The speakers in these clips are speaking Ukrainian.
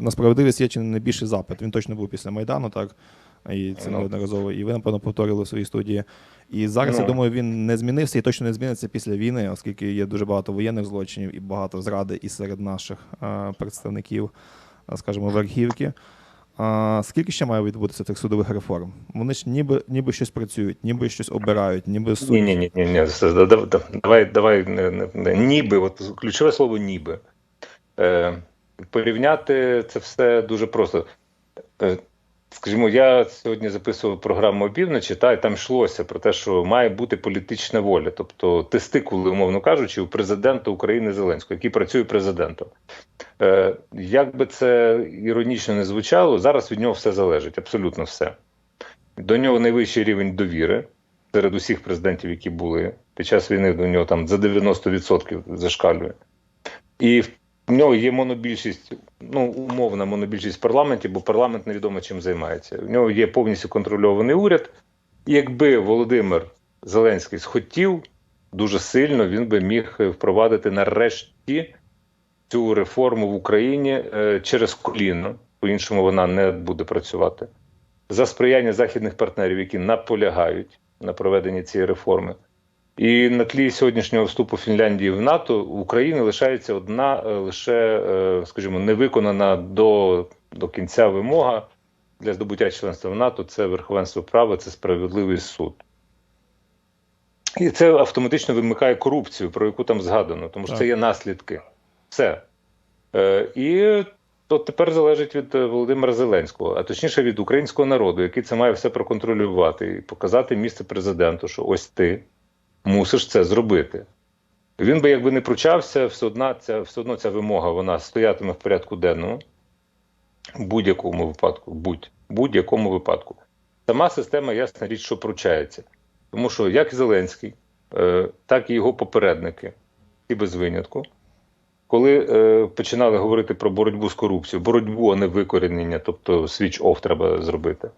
На справедливість є чи не найбільший запит. Він точно був після Майдану, так? І це Ну. неодноразово. І ви, напевно, повторили в своїй студії. І зараз, я Ну. думаю, він не змінився і точно не зміниться після війни, оскільки є дуже багато воєнних злочинів і багато зради і серед наших е, представників, е, скажімо, верхівки. А скільки ще має відбутися цих судових реформ? Вони ж ніби, ніби щось працюють, ніби щось обирають, ніби суд. Ні, ні, ні, ні, Давай, давай ніби. От ключове слово ніби. Е, порівняти це все дуже просто. Е, скажімо, я сьогодні записував програму опівночі, та і там йшлося про те, що має бути політична воля, тобто тестикули, умовно кажучи, у президента України Зеленського, який працює президентом. Е, як би це іронічно не звучало, зараз від нього все залежить, абсолютно все. До нього найвищий рівень довіри серед усіх президентів, які були під час війни, до нього там за 90% зашкалює. І в нього є монобільшість, ну умовна монобільшість в парламенті, бо парламент невідомо чим займається. У нього є повністю контрольований уряд. І якби Володимир Зеленський схотів дуже сильно, він би міг впровадити нарешті цю реформу в Україні е, через коліно. По-іншому вона не буде працювати. За сприяння західних партнерів, які наполягають на проведенні цієї реформи. І на тлі сьогоднішнього вступу Фінляндії в НАТО в Україні лишається одна е, лише, е, скажімо, невиконана до, до кінця вимога для здобуття членства в НАТО це верховенство права, це справедливий суд. І це автоматично вимикає корупцію, про яку там згадано, тому що Так. це є наслідки. Все. Е, і то тепер залежить від Володимира Зеленського, а точніше від українського народу, який це має все проконтролювати і показати місце президенту, що ось ти мусиш це зробити. Він би якби не пручався, все одно ця, все одно ця вимога вона стоятиме в порядку денному в будь-якому випадку. Будь, будь-якому випадку. Сама система, ясна річ, що пручається. Тому що як Зеленський, е, так і його попередники, і без винятку, коли е, починали говорити про боротьбу з корупцією, боротьбу, а не викорінення, тобто switch off треба зробити.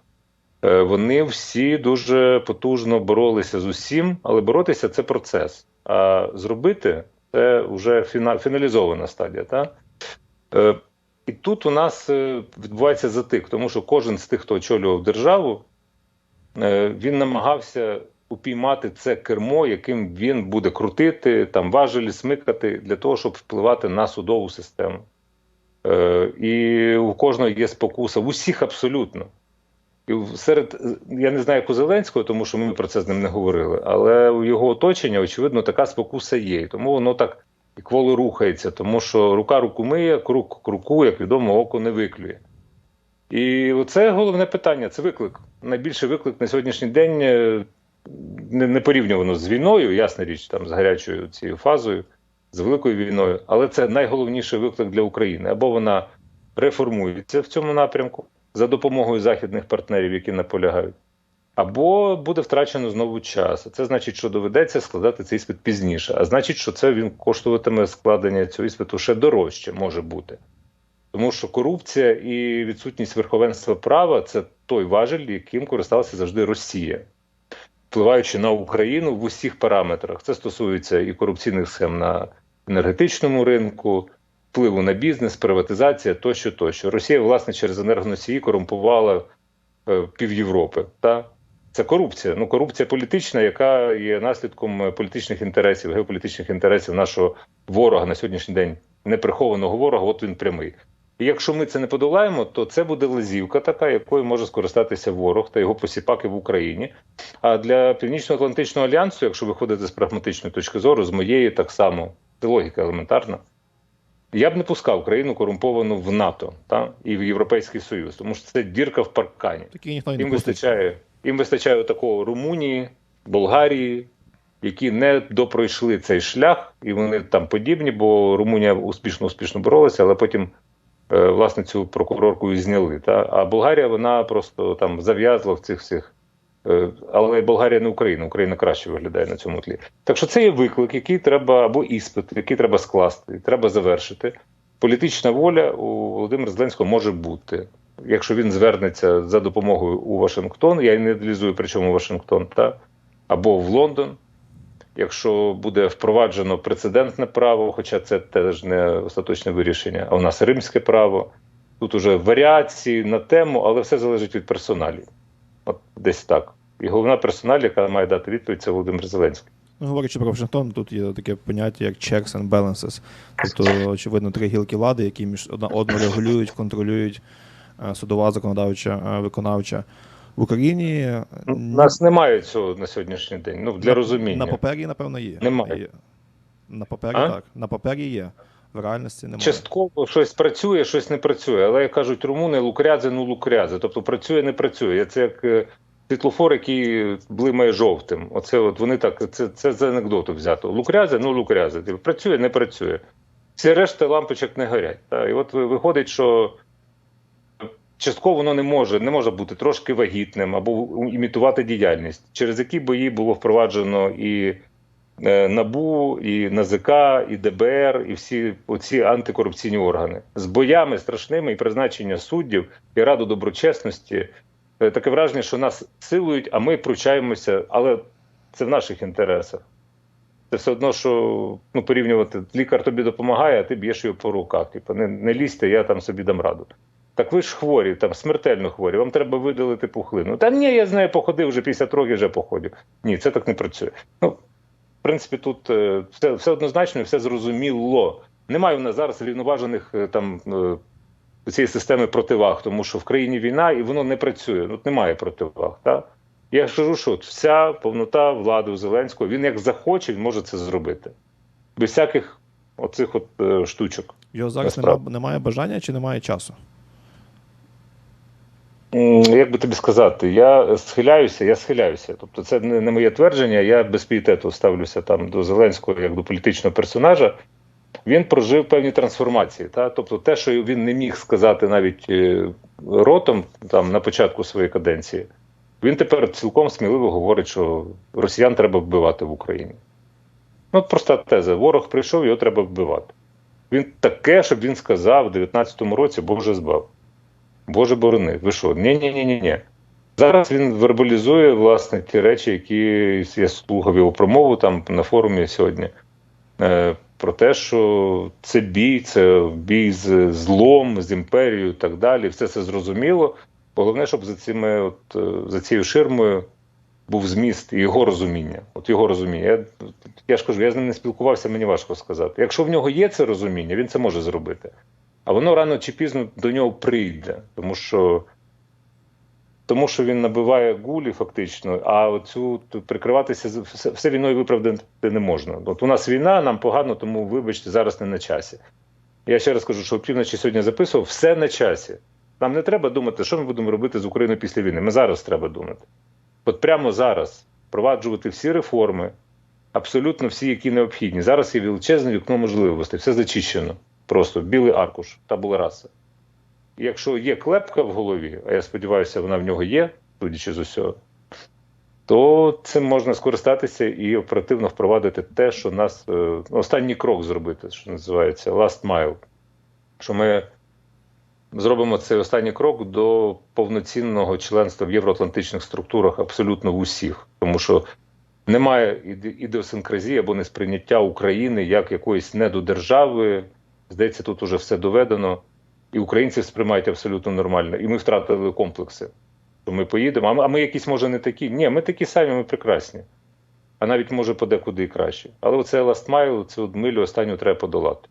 Е, вони всі дуже потужно боролися з усім, але боротися це процес. А зробити це вже фіна, фіналізована стадія. Та? Е, і тут у нас е, відбувається затик, тому що кожен з тих, хто очолював державу, він намагався упіймати це кермо, яким він буде крутити, там важелі смикати для того, щоб впливати на судову систему. І у кожного є спокуса, в усіх абсолютно. Серед я не знаю, як у Зеленського, тому що ми про це з ним не говорили, але у його оточення, очевидно, така спокуса є. Тому воно так і кволо рухається, тому що рука руку миє, крук руку, як відомо, око не виклює. І це головне питання, це виклик. Найбільший виклик на сьогоднішній день е, не, не порівнювано з війною, ясна річ, там з гарячою цією фазою, з великою війною, але це найголовніший виклик для України. Або вона реформується в цьому напрямку за допомогою західних партнерів, які наполягають, або буде втрачено знову час. Це значить, що доведеться складати цей іспит пізніше. А значить, що це він коштуватиме складення цього іспиту ще дорожче може бути. Тому що корупція і відсутність верховенства права це той важель, яким користалася завжди Росія, впливаючи на Україну в усіх параметрах. Це стосується і корупційних схем на енергетичному ринку, впливу на бізнес, приватизація тощо, тощо. Росія, власне, через енергоносії корумпувала е, пів Європи. Та? Це корупція. Ну, корупція політична, яка є наслідком політичних інтересів, геополітичних інтересів нашого ворога на сьогоднішній день, неприхованого ворога, от він прямий. І якщо ми це не подолаємо, то це буде лазівка така, якою може скористатися ворог та його посіпаки в Україні. А для Північно-Атлантичного альянсу, якщо виходити з прагматичної точки зору, з моєї так само, це логіка елементарна. Я б не пускав країну корумповану в НАТО та, і в Європейський Союз, тому що це дірка в паркані. Такі ніхто не Їм вистачає, їм вистачає такого Румунії, Болгарії, які не допройшли цей шлях, і вони там подібні, бо Румунія успішно успішно боролася, але потім е, власне цю прокурорку і зняли. Та? А Болгарія вона просто там зав'язла в цих всіх. Е, Але Болгарія не Україна, Україна краще виглядає на цьому тлі. Так що це є виклик, який треба або іспит, який треба скласти, треба завершити. Політична воля у Володимира Зеленського може бути. Якщо він звернеться за допомогою у Вашингтон, я не аналізую, при чому Вашингтон, та, або в Лондон. якщо буде впроваджено прецедентне право, хоча це теж не остаточне вирішення, а у нас римське право. Тут уже варіації на тему, але все залежить від персоналі. Десь так. І головна персональ, яка має дати відповідь, це Володимир Зеленський. Ну, говорячи про Вашингтон, тут є таке поняття, як checks and balances. Тобто, очевидно, три гілки влади, які між одна одну регулюють, контролюють е, судова, законодавча, е, виконавча. В Україні У нас немає цього на сьогоднішній день. Ну, для на, розуміння. На папері, напевно, є. Немає. На папері А? так. На папері є. В реальності немає. Частково щось працює, щось не працює. Але як кажуть румуни, лукрядзе, ну лукрядзе. Тобто працює, не працює. Це як е, світлофор, який блимає жовтим. Оце от вони так, це, це з анекдоту взято. Лукрядзе, ну лукрядзе. Типу, працює, не працює. Всі решта лампочок не горять. Та? І от виходить, що частково воно не може, не може бути трошки вагітним або імітувати діяльність, через які бої було впроваджено і е, НАБУ, і НАЗК, і ДБР, і всі оці антикорупційні органи з боями страшними і призначення суддів і раду доброчесності. Е, Таке враження, що нас силують, а ми пручаємося, але це в наших інтересах. Це все одно, що ну, порівнювати, лікар тобі допомагає, а ти б'єш його по руках. Типу, не, не лізьте, я там собі дам раду. Так ви ж хворі, там смертельно хворі, вам треба видалити пухлину. Та ні, я з нею походив вже 50 років, вже походив. Ні, це так не працює. Ну, в принципі, тут е, все, все однозначно, все зрозуміло. Немає в нас зараз рівноважених е, там е, цієї системи противаг, тому що в країні війна і воно не працює. Ну, немає противаг. Так? Я кажу, що от вся повнота влади у Зеленського, він як захоче, він може це зробити. Без всяких оцих от е, штучок. Його зараз Насправді. немає бажання чи немає часу? Як би тобі сказати, я схиляюся, я схиляюся. Тобто, це не, не моє твердження. Я без пієтету ставлюся там до Зеленського як до політичного персонажа. Він прожив певні трансформації. Та? Тобто, те, що він не міг сказати навіть е, ротом там на початку своєї каденції, він тепер цілком сміливо говорить, що росіян треба вбивати в Україні. Ну, проста теза. Ворог прийшов, його треба вбивати. Він таке, щоб він сказав у 19-му році, Боже збав. Боже борони, ви що? Ні, ні, ні, ні, ні. Зараз він вербалізує власне ті речі, які я слухав його промову там на форумі сьогодні. Про те, що це бій, це бій з злом, з імперією і так далі. Все це зрозуміло. Головне, щоб за цими, от, е, за цією ширмою був зміст і його розуміння. От його розуміння. Я, я ж кажу, я з ним не спілкувався, мені важко сказати. Якщо в нього є це розуміння, він це може зробити. А воно рано чи пізно до нього прийде, тому що, тому що він набиває гулі фактично, а оцю т- прикриватися все, війною виправдати не можна. От у нас війна, нам погано, тому вибачте, зараз не на часі. Я ще раз кажу, що півночі сьогодні записував, все на часі. Нам не треба думати, що ми будемо робити з Україною після війни. Ми зараз треба думати. От прямо зараз впроваджувати всі реформи, абсолютно всі, які необхідні. Зараз є величезне вікно можливостей, все зачищено. Просто білий аркуш, табула раса. Якщо є клепка в голові, а я сподіваюся, вона в нього є, судячи з усього, то цим можна скористатися і оперативно впровадити те, що нас е, останній крок зробити, що називається last mile. Що ми зробимо цей останній крок до повноцінного членства в євроатлантичних структурах абсолютно в усіх, тому що немає ідеосинкразії або несприйняття України як якоїсь недодержави. Здається, тут уже все доведено, і українці сприймають абсолютно нормально. І ми втратили комплекси. Ми поїдемо, а ми, а ми якісь, може, не такі. Ні, ми такі самі, ми прекрасні. А навіть може подекуди і краще. Але оце last mile, цю милю останню треба подолати.